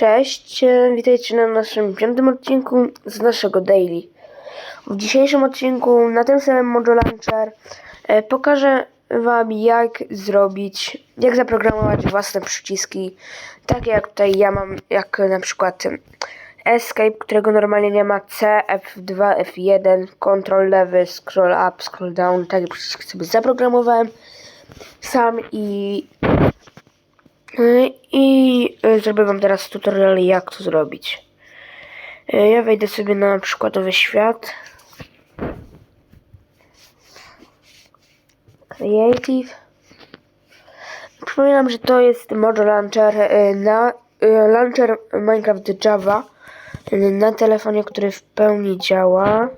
Cześć, e, witajcie na naszym piątym odcinku z naszego daily. W dzisiejszym odcinku na tym samym Mojo Launcher e, pokażę Wam jak zrobić, jak zaprogramować własne przyciski, takie jak tutaj ja mam, jak na przykład Escape, którego normalnie nie ma C, F2, F1, Ctrl lewy, Scroll up, Scroll down, taki przycisk sobie zaprogramowałem sam i I y, zrobię wam teraz tutorial jak to zrobić. Y, Ja wejdę sobie na przykładowy świat. Creative. Przypominam, że to jest Mojo Launcher na Launcher Minecraft Java na telefonie, który w pełni działa.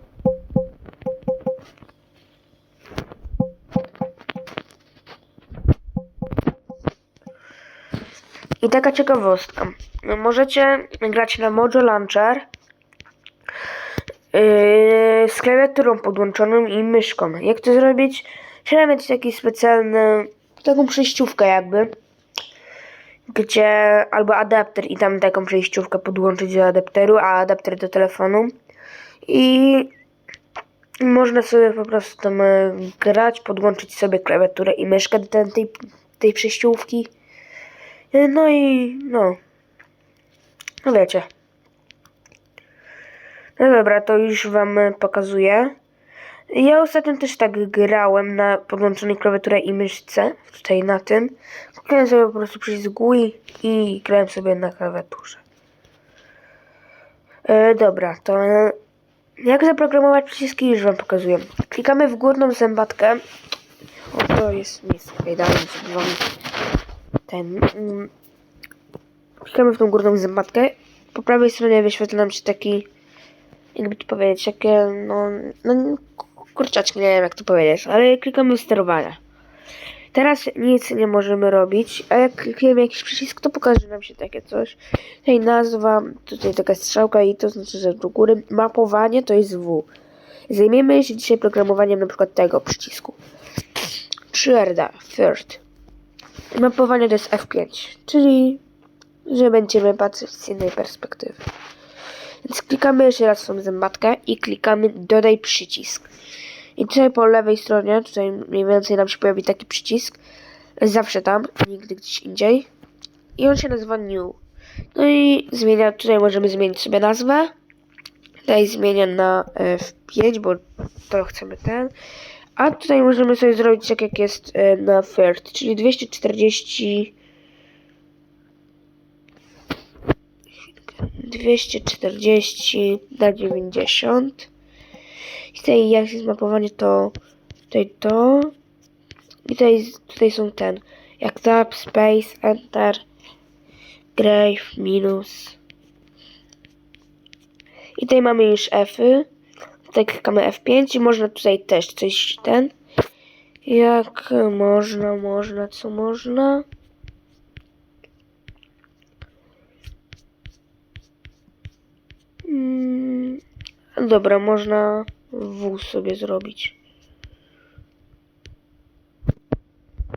I taka ciekawostka. No, możecie grać na Mojo Launcher yy, z klawiaturą podłączoną i myszką. Jak to zrobić? Trzeba mieć taki specjalny, taką przejściówkę jakby, gdzie albo adapter i tam taką przejściówkę podłączyć do adapteru, a adapter do telefonu. I można sobie po prostu tam e, grać, podłączyć sobie klawiaturę i myszkę do tej, tej przejściówki. E, No i no. No wiecie. No dobra, to już wam pokazuję. Ja ostatnio też tak grałem na podłączonej klawiaturze i myszce. Tutaj na tym. Klikałem sobie po prostu przycisk GUI i grałem sobie na klawiaturze. E, dobra, to jak zaprogramować przyciski już wam pokazuję. Klikamy w górną zębatkę. O, to jest miejsce. Okay, dałem sobie wam ten. Mm, klikamy w tą górną zębatkę. Po prawej stronie wyświetla nam się taki, jakby to powiedzieć, takie, no, no kurczaczki, nie wiem jak to powiedzieć, ale klikamy w sterowania. Teraz nic nie możemy robić, a jak klikniemy jakiś przycisk, to pokaże nam się takie coś. Tutaj nazwa, tutaj taka strzałka i to znaczy, że do góry mapowanie to jest W. Zajmiemy się dzisiaj programowaniem na przykład tego przycisku. 3RD, first. Mapowanie to jest F5, czyli że będziemy patrzeć z innej perspektywy. Więc klikamy jeszcze raz w tą zębatkę i klikamy dodaj przycisk. I tutaj po lewej stronie, tutaj mniej więcej nam się pojawi taki przycisk. Zawsze tam, nigdy gdzieś indziej. I on się nazywa new. No i zmienia, tutaj możemy zmienić sobie nazwę. Tutaj zmienię na e, F5, bo to chcemy ten. A tutaj możemy sobie zrobić tak jak jest e, na third, czyli 240 240 na 90. I tutaj jak jest mapowanie to tutaj to. I tutaj, tutaj są ten. Jak tab, space, enter, grave, minus. I tutaj mamy już F-y. Tutaj klikamy F5 i można tutaj też coś ten. Jak można, można, co można. Mm, dobra, można W sobie zrobić.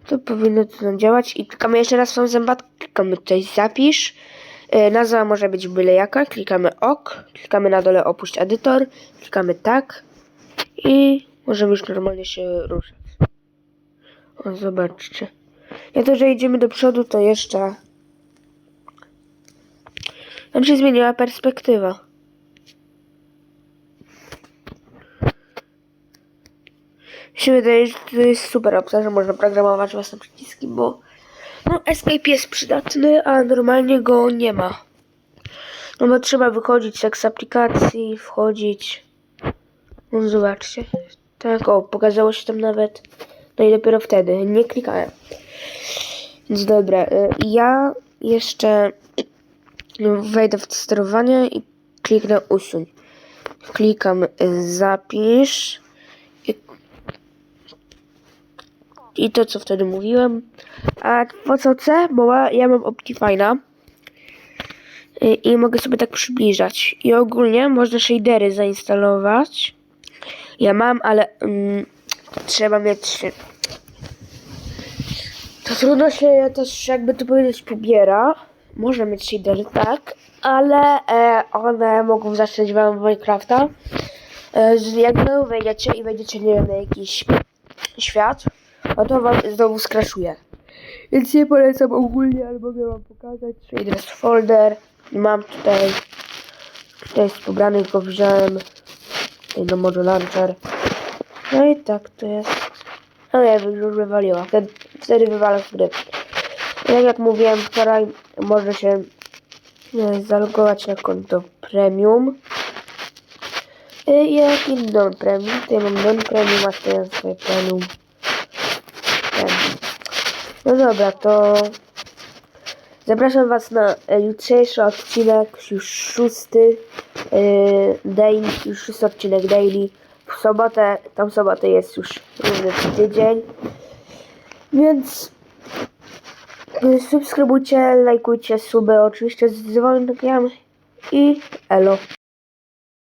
To powinno to nam działać. I klikamy jeszcze raz tą zębatkę. Klikamy tutaj zapisz. E, Nazwa może być byle jaka. Klikamy OK. Klikamy na dole opuść edytor. Klikamy tak. I możemy już normalnie się ruszać. O, zobaczcie. Ja to, że idziemy do przodu, to jeszcze... Tam się zmieniła perspektywa. Mi się wydaje, że to jest super opcja, że można programować własne przyciski, bo no, Escape jest przydatny, a normalnie go nie ma. No bo trzeba wychodzić tak z aplikacji, wchodzić. No zobaczcie. Tak, o, pokazało się tam nawet. No i dopiero wtedy. Nie klikałem. Więc dobra, y, ja jeszcze wejdę w sterowanie i kliknę usuń. Klikam y, zapisz. I, I to co wtedy mówiłem. A po co C? Bo ja- mam Optifine'a. Y, I mogę sobie tak przybliżać. I ogólnie można shadery zainstalować. Ja mam, ale mm, trzeba mieć. To trudno się też, jakby to powiedzieć, pobiera. Może mieć shader, tak, ale e, one mogą zacząć wam Minecrafta. E, jak wy wejdziecie i wejdziecie, nie wiem, na jakiś świat, no to wam znowu skraszuje. Więc nie polecam ogólnie, ale mogę wam pokazać. Shaders folder. Mam tutaj. Tutaj jest pobrany, go wziąłem. Tutaj może launcher. No i tak to jest. No nie wiem, już wywaliła. Wtedy, wtedy wywala z gry. Tak jak mówiłem wczoraj, można się e, zalogować na konto premium. E, I jak i premium. Tutaj mam non premium, a tutaj mam swoje premium. No dobra, to zapraszam Was na e, jutrzejszy odcinek, już szósty e, daily, już szósty odcinek daily. W sobotę, tam sobotę jest już równy tydzień. Więc e, subskrybujcie, lajkujcie, suby oczywiście z dzwonkiem i elo.